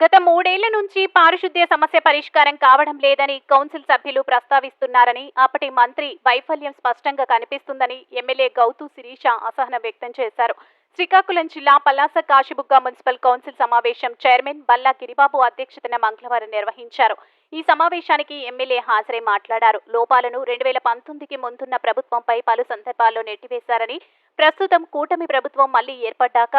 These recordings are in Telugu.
గత మూడేళ్ళ నుంచి పారిశుద్ధ్య సమస్య పరిష్కారం కావడం లేదని కౌన్సిల్ సభ్యులు ప్రస్తావిస్తున్నారని అప్పటి మంత్రి వైఫల్యం స్పష్టంగా కనిపిస్తుందని ఎమ్మెల్యే గౌతు శిరీష అసహనం వ్యక్తం చేశారు. శ్రీకాకుళం జిల్లా పలాస కాశీబుగ్గ మున్సిపల్ కౌన్సిల్ సమావేశం చైర్మన్ బల్లా గిరిబాబు అధ్యక్షతన మంగళవారం నిర్వహించారు. ఈ సమావేశానికి ఎమ్మెల్యే హాజరై మాట్లాడారు. లోపాలను రెండు వేల పంతొమ్మిదికి ముందున్న ప్రభుత్వంపై పలు సందర్భాల్లో నెట్టివేశారని ప్రస్తుతం కూటమి ప్రభుత్వం మళ్ళీ ఏర్పడ్డాక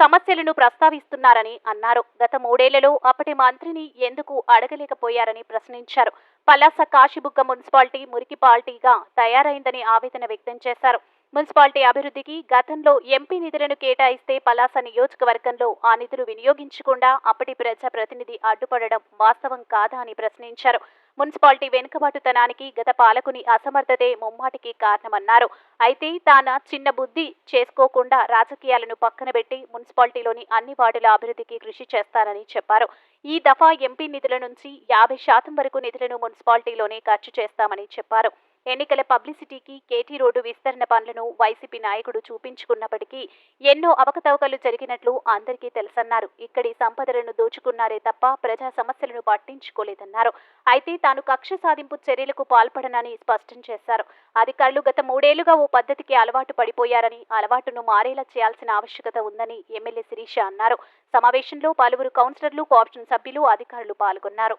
సమస్యలను ప్రస్తావిస్తున్నారని అన్నారు. గత మూడేళ్ళలో అప్పటి మంత్రిని ఎందుకు అడగలేకపోయారని ప్రశ్నించారు. పలాస కాశీబుగ్గ మున్సిపాలిటీ మురికిపాలిటీగా తయారైందని ఆవేదన వ్యక్తం చేశారు. మున్సిపాలిటీ అభివృద్ధికి గతంలో ఎంపీ నిధులను కేటాయిస్తే పలాస నియోజకవర్గంలో ఆ నిధులు వినియోగించకుండా అప్పటి ప్రజా ప్రతినిధి అడ్డుపడడం వాస్తవం కాదా అని ప్రశ్నించారు. మున్సిపాలిటీ వెనుకబాటుతనానికి గత పాలకుని అసమర్థతే ముమ్మాటికి కారణమన్నారు. అయితే తాన చిన్న బుద్ధి చేసుకోకుండా రాజకీయాలను పక్కన పెట్టి మున్సిపాలిటీలోని అన్ని వార్డుల అభివృద్ధికి కృషి చేస్తానని చెప్పారు. ఈ దఫా ఎంపీ నిధుల నుంచి యాభై శాతం వరకు నిధులను మున్సిపాలిటీలోనే ఖర్చు చేస్తామని చెప్పారు. ఎన్నికల పబ్లిసిటీకి కేటీ రోడ్డు విస్తరణ పనులను వైసీపీ నాయకుడు చూపించుకున్నప్పటికీ ఎన్నో అవకతవకలు జరిగినట్లు అందరికీ తెలుసన్నారు. ఇక్కడి సంపదలను దోచుకున్నారే తప్ప ప్రజా సమస్యలను పట్టించుకోలేదన్నారు. అయితే తాను కక్ష సాధింపు చర్యలకు పాల్పడనని స్పష్టం చేశారు. అధికారులు గత మూడేళ్ళుగా ఓ పద్ధతికి అలవాటు పడిపోయారని అలవాటును మారేలా చేయాల్సిన ఆవశ్యకత ఉందని ఎమ్మెల్యే శిరీష అన్నారు. సమావేశంలో పలువురు కౌన్సిలర్లు కోఆప్షన్ సభ్యులు అధికారులు పాల్గొన్నారు.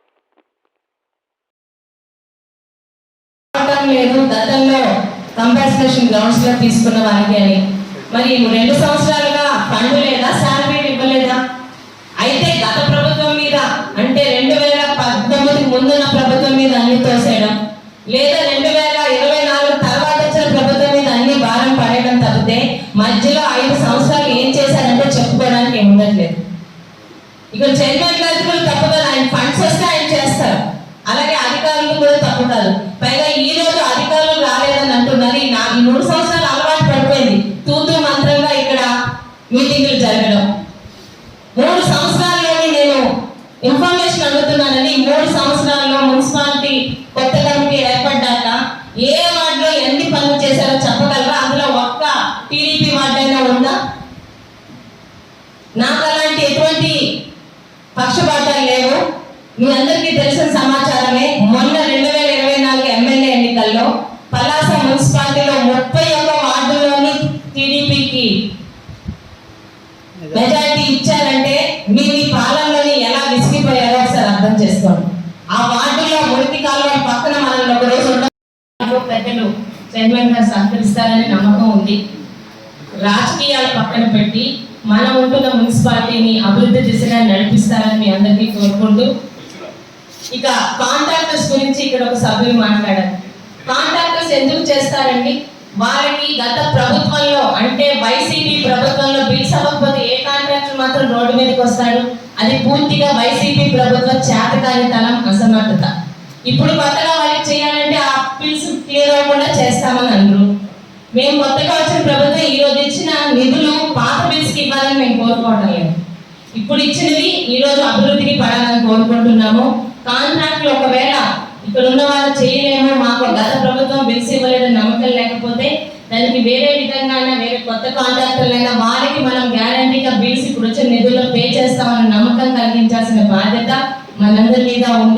కంపాసినేషన్ గ్రౌండ్స్లో తీసుకున్న వారికి అని. మరి రెండు సంవత్సరాలుగా ఫండ్ లేదా శాలరీ ఇవ్వలేదా? అయితే గత ప్రభుత్వం మీద అంటే రెండు వేల పద్దెనిమిది ముందున్న ప్రభుత్వం మీద అన్ని తోసేయడం లేదా రెండు వేల ఇరవై నాలుగు తర్వాత వచ్చిన ప్రభుత్వం మీద అన్ని భారం పడేయడం తప్పితే మధ్యలో ఐదు సంవత్సరాలు ఏం చేశారంటే చెప్పుకోవడానికి ఏమి ఉండట్లేదు ఇక్కడ చైర్మన్ మూడు సంవత్సరాలు అలవాటు పడిపోయింది. తూతూ మంత్రంగా ఇక్కడ మీటింగులు జరగడం. మూడు సంవత్సరాల్లోనే నేను ఇన్ఫర్మేషన్ అడుగుతున్నానని మూడు సంవత్సరాల్లో మున్సిపాలిటీ కొత్త కమిటీ ఏర్పడ్డాక ఏ వార్డులో ఎన్ని పనులు చేశారో చెప్పగలరా అందులో ఒక్క టీడీపీ వార్డు అయినా ఉందా? నాకు అలాంటి ఎటువంటి పక్షపాతాలు లేవు. మీ అందరికీ తెలిసిన సమాచారమే. మొన్న రెండు వేల పలాస మున్సిపాలిటీలో ముప్పై ఒక్క వార్డులోని టీడీపీకి మెజారిటీ ఇచ్చారంటే మీ మీ పాలనలోని ఎలా విసిగిపోయారో ఒకసారి అర్థం చేసుకోండి. ఆ వార్డులో మురికి కాలువ పక్కన మనల్ని ఒక రోజు పెద్దలు చైర్మన్ గారు సహకరిస్తారని నమ్మకం ఉంది. రాజకీయాలు పక్కన పెట్టి మనం ఉంటున్న మున్సిపాలిటీని అభివృద్ధి దిశగా నడిపిస్తారని మీ అందరికీ కోరుకుంటూ ఇక కాంట్రాక్టర్స్ గురించి ఇక్కడ ఒక సభ్యులు మాట్లాడారు. ఎందుకు చేస్తారండి? వారికి గత ప్రభుత్వంలో అంటే వైసీపీ ప్రభుత్వంలో బిల్స్ అవ్వకపోతే ఏ కాంట్రాక్టర్ మాత్రం రోడ్డు మీదకి వస్తాడు? అది పూర్తిగా వైసీపీ ప్రభుత్వ చేతకానితనం అసమర్థత. ఇప్పుడు కొత్తగా వాళ్ళకి చేయాలంటే ఆ బిల్స్ క్లియర్ అవ్వకుండా చేస్తామని అన్నారు మేము కొత్తగా వచ్చిన ప్రభుత్వం ఈ రోజు ఇచ్చిన నిధులు పాత బిల్స్కి ఇవ్వాలని మేము కోరుకోవటం లేదు. ఇప్పుడు ఇచ్చినవి ఈ రోజు అభివృద్ధికి పడాలని కోరుకుంటున్నాము. కాంట్రాక్ట్లు ఒకవేళ ఇక్కడ ఉన్న వాళ్ళు చేయలేమో మాకు గత ప్రభుత్వం బిల్స్ ఇవ్వలేదని నమ్మకం లేకపోతే దానికి వేరే విధంగా వేరే కొత్త కాంట్రాక్టర్లైనా వారికి మనం గ్యారంటీగా బిల్స్ ఇప్పుడు వచ్చే నిధుల్లో పే చేస్తామన్న నమ్మకం కలిగించాల్సిన బాధ్యత మనందరి మీద ఉంది.